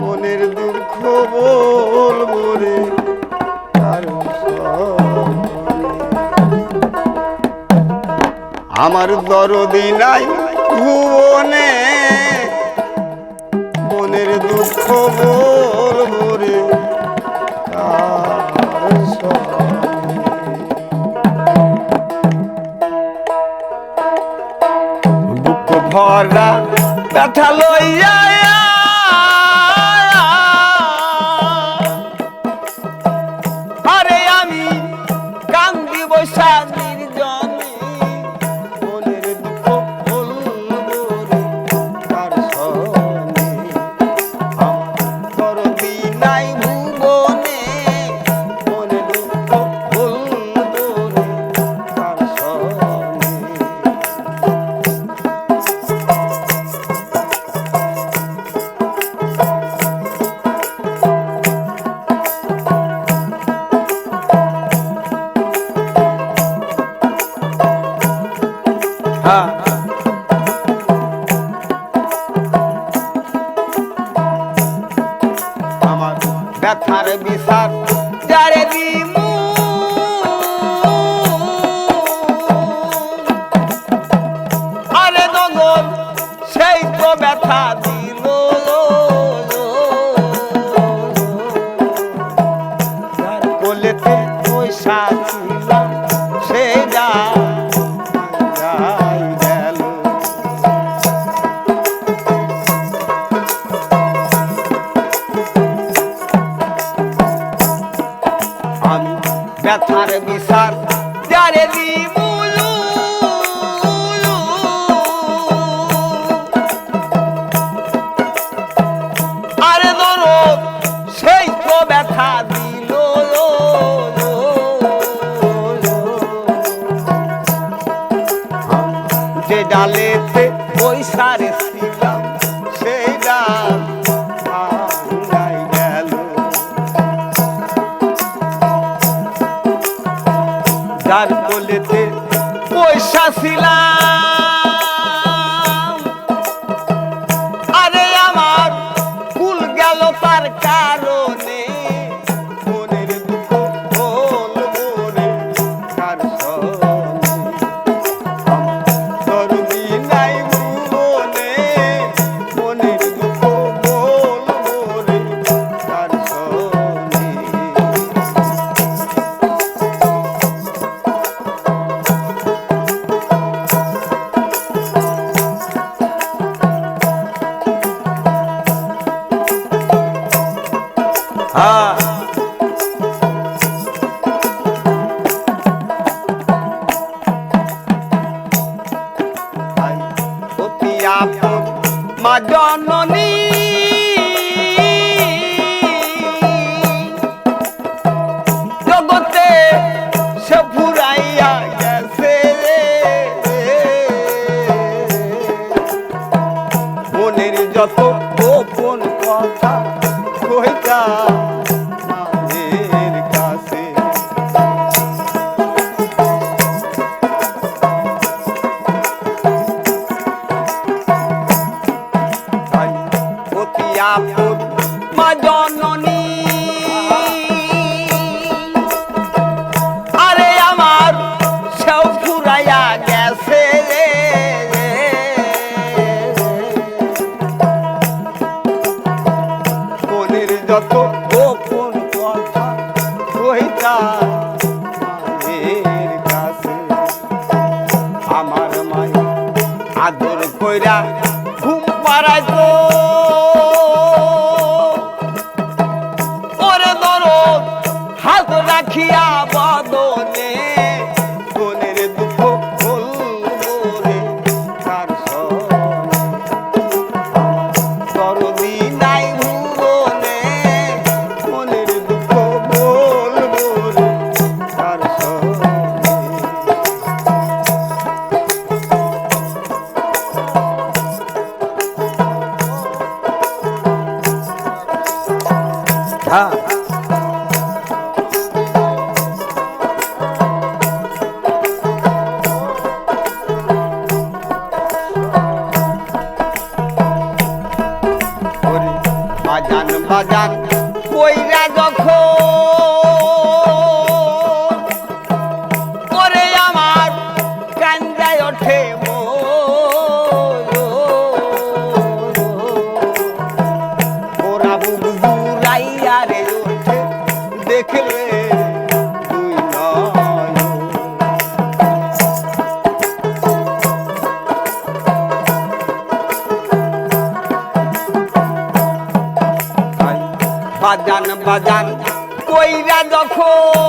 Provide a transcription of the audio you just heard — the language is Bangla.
মনের দুঃখ বলব রে কারও আমার দরদি নাই ভুবনে, মনের দুঃখ বলব রে কার সনে। বুক ভরা ব্যথা লইয়া আমার ব্যথার বিষাদ যারে দিমু। আরে নগর সেই তো ব্যথা দিল। কোলেতে পয়সা ছিলাম ব্যথার যারে দিবুলু আরে যে ডালেতে পয়সারে ছিলাম ছিলাম আরে আমার কুল গেল তার কারণে। মা জননী জগতে সে ফুরাইয়া গেছে মনের যত গোপন কথা আদর কইরা ঘুম পাড়াইতো ওরে দরদ হাত রাখিয়া বদনে দেখবে বাজান বাজান কইরা যখন